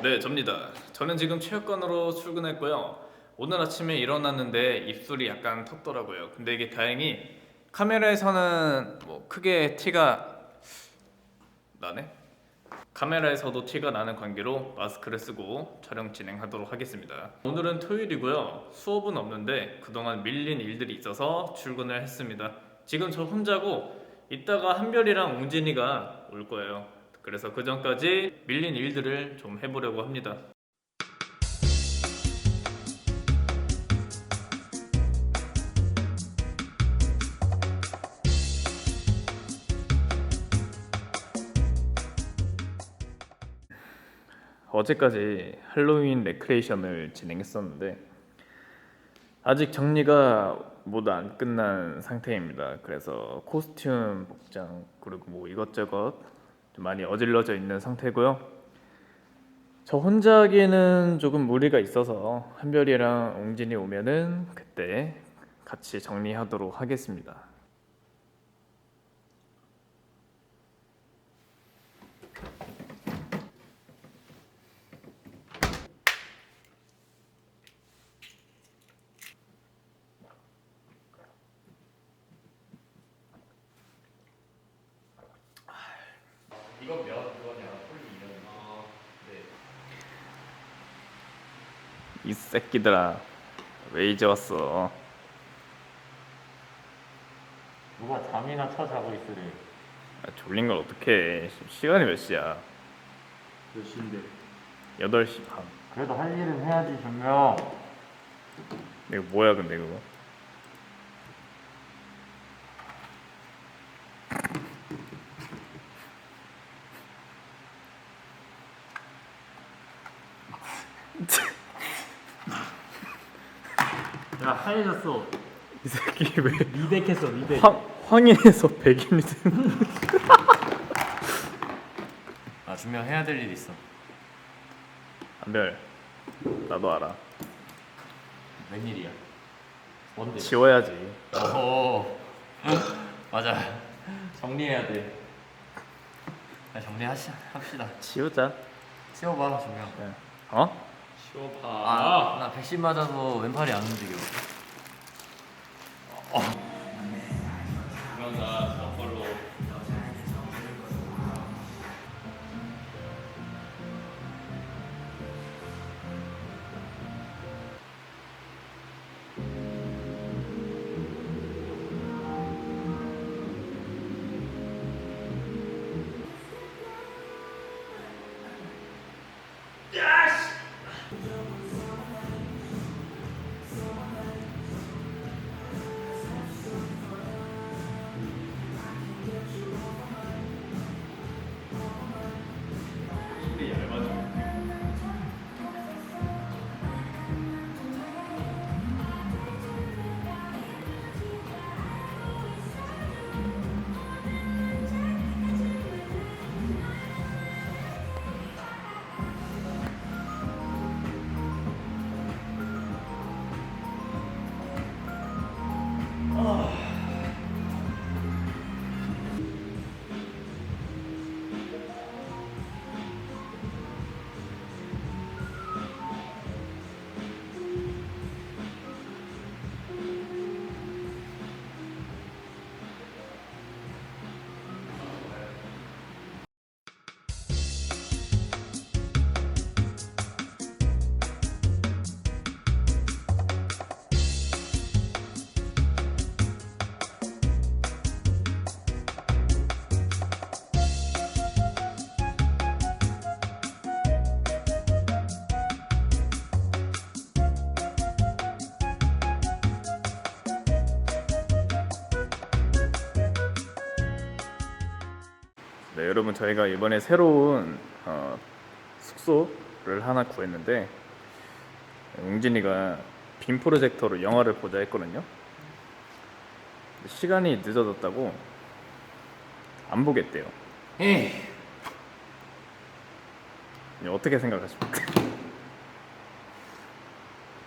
네, 접니다. 저는 지금 체육관으로 출근했고요. 오늘 아침에 일어났는데 입술이 약간 텄더라고요. 근데 이게 다행히 카메라에서는 뭐 크게 티가 나네. 카메라에서도 티가 나는 관계로 마스크를 쓰고 촬영 진행하도록 하겠습니다. 오늘은 토요일이고요. 수업은 없는데 그동안 밀린 일들이 있어서 출근을 했습니다. 지금 저 혼자고 이따가 한별이랑 웅진이가 올 거예요. 그래서 그 전까지 밀린 일들을 좀 해보려고 합니다. 어제까지 할로윈 레크레이션을 진행했었는데 아직 정리가 모두 안 끝난 상태입니다. 그래서 코스튬, 복장 그리고 뭐 이것저것 좀 많이 어질러져 있는 상태고요. 저 혼자 하기에는 조금 무리가 있어서 한별이랑 웅진이 오면은 그때 같이 정리하도록 하겠습니다. 이거 몇 그거냐? 폴리 이름. 네. 이 새끼들아 왜 이제 왔어? 누가 잠이나 쳐 자고 있으래. 아, 졸린 걸 어떡해 시간이 몇 시야? 몇 시인데? 8시 반 그래도 할 일은 해야지 정명. 이거 뭐야 근데 그거 야 하얘졌어. 이 새끼 왜 미백했어 미백. 황, 황인에서 백인이 된 아 준명 해야 될 일 있어. 안별 나도 알아 웬일이야? 뭔데? 지워야지 오 맞아. 정리해야 돼. 야, 정리하시 합시다. 지우자 세워봐 준명. 네. 어? 아, 나 백신 맞아서 왼팔이 안 움직여. 나 네, 여러분 저희가 이번에 새로운 어, 숙소를 하나 구했는데 웅진이가 빔 프로젝터로 영화를 보자 했거든요. 시간이 늦어졌다고 안 보겠대요. 에이. 이거 어떻게 생각하십니까?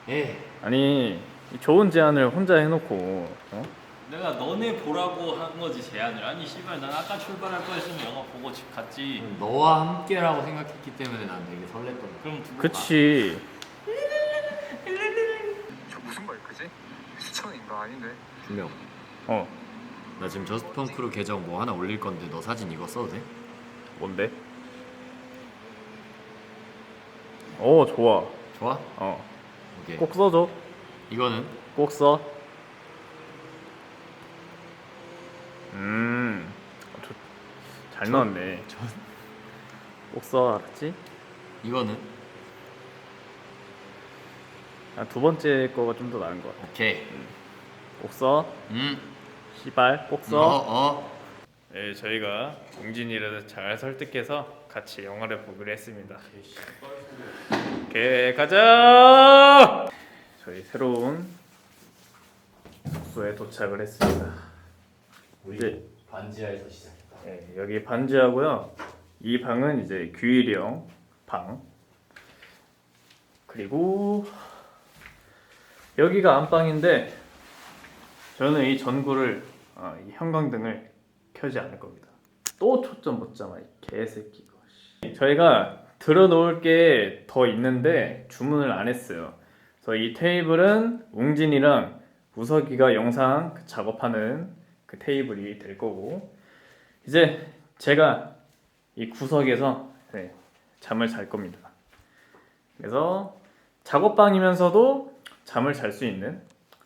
에이. 아니 이 좋은 제안을 혼자 해놓고 어? 내가 너네 보라고 한 거지 제안을 아니 씨발 난 아까 출발할 거였으면 영화 보고 집 갔지 너와 함께라고 생각했기 때문에 난 되게 설렜던. 그럼 두고 그치 저 무슨 마이크지? 수천인가 아닌데 분명. 어 나 지금 저스트 펑크로 계정 뭐 하나 올릴 건데 너 사진 이거 써도 돼? 뭔데? 오 좋아 좋아? 어 오케이. 꼭 써줘 이거는 꼭 써. 음, 어, 저- 잘 나왔네. 꼭 써, 알았지? 이거는 아, 두 번째 거가 좀 더 나은 것 같아. 오케이. 꼭 써. 음. 시발, 꼭어 써. 어. 네, 저희가 웅진이를 잘 설득해서 같이 영화를 보기로 했습니다. 오케이, 가자! 저희 새로운 숙소에 도착을 했습니다. 우리 네. 반지하에서 시작 네, 여기 반지하고요. 이 방은 이제 규일형 방. 그리고 여기가 안방인데 저는 이 전구를 아, 이 형광등을 켜지 않을 겁니다. 또 초점 못 잡아 이 개새끼 거. 씨. 저희가 들어놓을 게 더 있는데 주문을 안 했어요. 그래서 이 테이블은 웅진이랑 우석이가 영상 그 작업하는 그 테이블이 될 거고 이제 제가 이 구석에서 네, 잠을 잘 겁니다. 그래서 작업방이면서도 잠을 잘 수 있는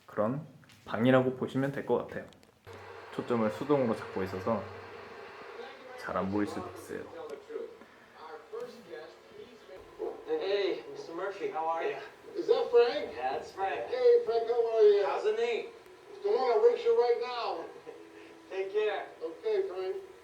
그런 방이라고 보시면 될 것 같아요. 초점을 수동으로 잡고 있어서 잘 안 보일 수도 있어요. Hey, Mr. Murphy, how are you? Is that Frank? Yeah, that's Frank. Hey, Frank, how are you? How's the knee? Come on, I'll race you right now. Take care. Okay, Frank.